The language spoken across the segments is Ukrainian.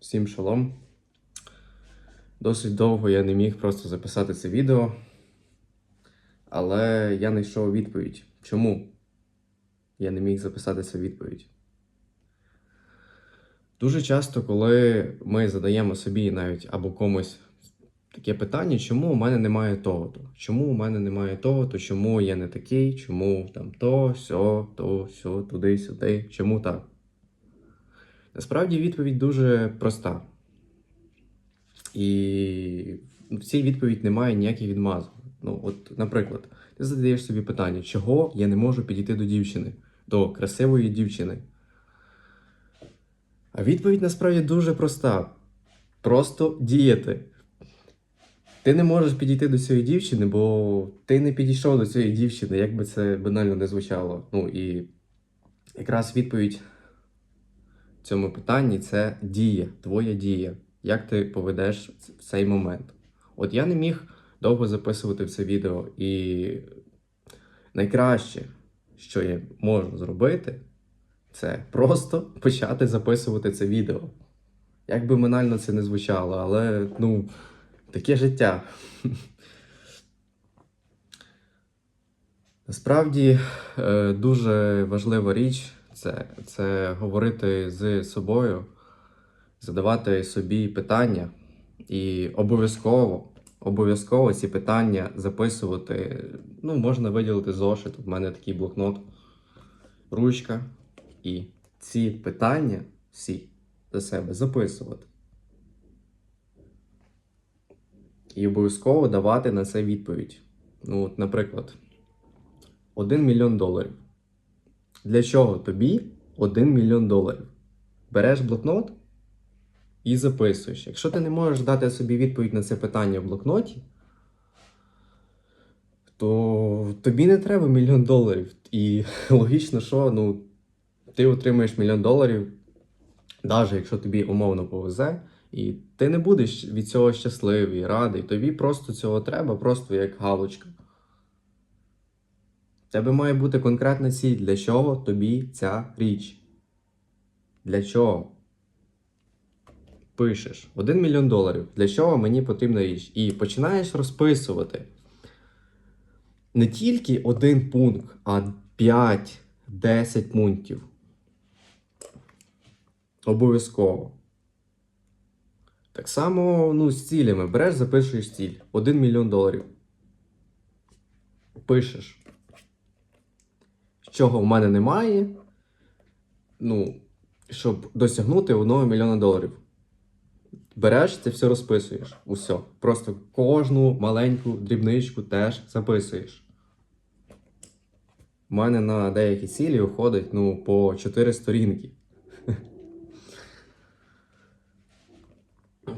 Всім шалом. Досить довго я не міг просто записати це відео, але я знайшов відповідь. Чому я не міг записати цю відповідь? Дуже часто, коли ми задаємо собі навіть або комусь таке питання, чому у мене немає того-то? Чому у мене немає того-то? Чому я не такий? Чому там то, сьо, то, сьо, туди, сюди? Чому так? Насправді відповідь дуже проста. І в цій відповідь немає ніяких відмазок. Ну, от, наприклад, ти задаєш собі питання, чого я не можу підійти до дівчини, до красивої дівчини. А відповідь насправді дуже проста. Просто діяти. Ти не можеш підійти до цієї дівчини, бо ти не підійшов до цієї дівчини, як би це банально не звучало. Ну і якраз відповідь цьому питанні це дія, твоя дія. Як ти поведеш в цей момент? От я не міг довго записувати це відео, і найкраще, що я можу зробити, це просто почати записувати це відео. Як би банально це не звучало, але ну, таке життя. Насправді е, дуже важлива річ це, це говорити з собою, задавати собі питання і обов'язково, обов'язково ці питання записувати. Ну, можна виділити зошит. У мене такий блокнот, ручка. І ці питання всі за себе записувати. І обов'язково давати на це відповідь. Ну, от, наприклад, 1 мільйон доларів. Для чого тобі 1 мільйон доларів? Береш блокнот і записуєш. Якщо ти не можеш дати собі відповідь на це питання в блокноті, то тобі не треба мільйон доларів. І логічно, що ну, ти отримаєш мільйон доларів, навіть якщо тобі умовно повезе, і ти не будеш від цього щасливий, радий. Тобі просто цього треба, просто як галочка. В тебе має бути конкретна ціль, для чого тобі ця річ. Для чого? Пишеш 1 мільйон доларів. Для чого мені потрібна річ? І починаєш розписувати не тільки один пункт, а 5-10 пунктів. Обов'язково. Так само ну, з цілями. Береш, запишуєш ціль. 1 мільйон доларів. Пишеш чого в мене немає, ну, щоб досягнути 1 мільйона доларів. Береш це все розписуєш. Усе. Просто кожну маленьку дрібничку теж записуєш. У мене на деякі цілі уходить ну, по 4 сторінки.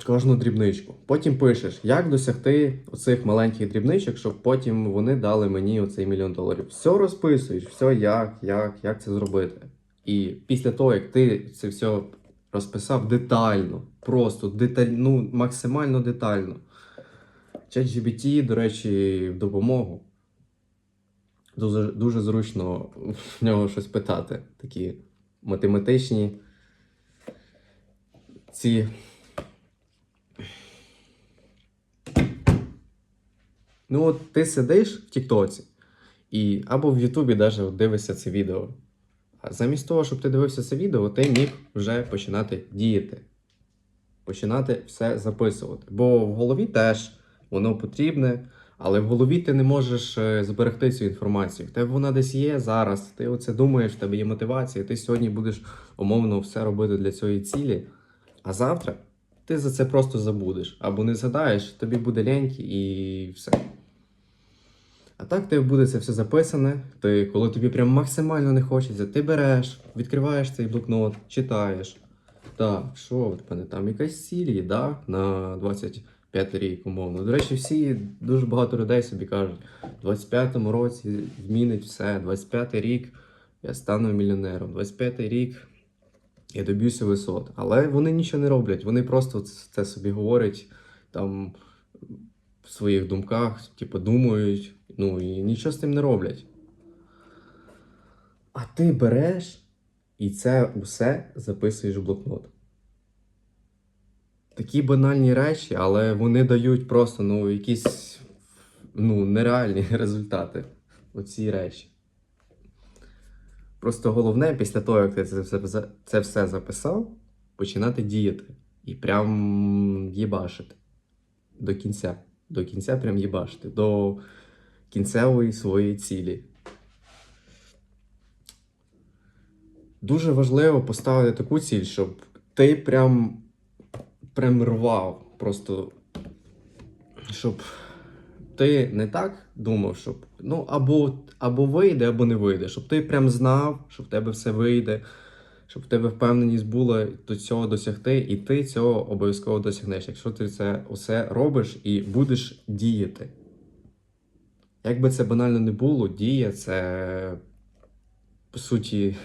Кожну дрібничку. Потім пишеш, як досягти оцих маленьких дрібничок, щоб потім вони дали мені оцей мільйон доларів. Все розписуєш, все як, як, як це зробити. І після того, як ти це все розписав детально, просто деталь, ну, максимально детально. ChatGPT, до речі, в допомогу. Дуже, дуже зручно в нього щось питати. Такі математичні ці. Ну, от ти сидиш в Тіктоці і або в Ютубі навіть дивишся це відео. А замість того, щоб ти дивився це відео, ти міг вже починати діяти, починати все записувати. Бо в голові теж воно потрібне, але в голові ти не можеш е, зберегти цю інформацію. В тебе вона десь є зараз. Ти оце думаєш, в тебе є мотивація, ти сьогодні будеш умовно все робити для цієї цілі, а завтра ти за це просто забудеш. Або не згадаєш, тобі буде ляньки і все. А так тебе буде це все записане. Ти, коли тобі прям максимально не хочеться, ти береш, відкриваєш цей блокнот, читаєш. Так, що в мене там якась ціль є, да? на 25 рік, умовно. До речі, всі дуже багато людей собі кажуть, в 25-му році змінить все, 25-й рік я стану мільйонером, 25-й рік я доб'юся висот. Але вони нічого не роблять, вони просто це собі говорять там в своїх думках, типу, думають, ну і нічого з тим не роблять. А ти береш і це усе записуєш в блокнот. такі банальні речі, але вони дають просто ну, якісь ну, нереальні результати. Оці речі. Просто головне, після того, як ти це все, це все записав, починати діяти. І прям їбашити. До кінця. До кінця прям їбашити. До кінцевої своєї цілі. Дуже важливо поставити таку ціль, щоб ти прям, прям рвав. Просто щоб ти не так думав, щоб ну або, або вийде, або не вийде. Щоб ти прям знав, що в тебе все вийде, щоб в тебе впевненість була до цього досягти, і ти цього обов'язково досягнеш. Якщо ти це усе робиш і будеш діяти. Як би це банально не було, дія це по суті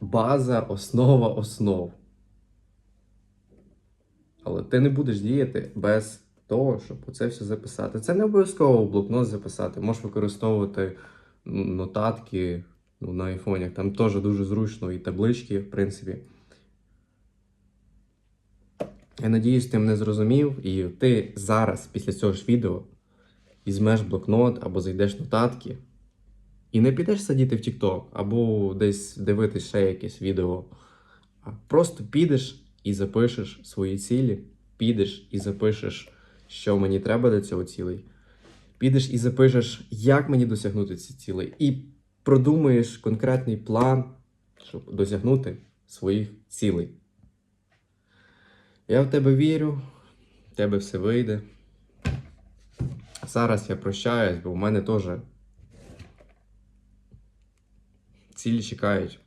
база, основа основ. Але ти не будеш діяти без того, щоб це все записати. Це не обов'язково блокнот записати. Можеш використовувати ну, нотатки ну, на айфонях. Там теж дуже зручно і таблички, в принципі. Я надіюсь, ти мене зрозумів, і ти зараз, після цього ж відео, візьмеш блокнот або зайдеш нотатки. І не підеш сидіти в TikTok або десь дивитись ще якесь відео. Просто підеш і запишеш свої цілі, підеш і запишеш, що мені треба до цього цілей. Підеш і запишеш, як мені досягнути ці цілей. І продумаєш конкретний план, щоб досягнути своїх цілей. Я в тебе вірю, в тебе все вийде. Зараз я прощаюсь, бо в мене теж цілі чекають.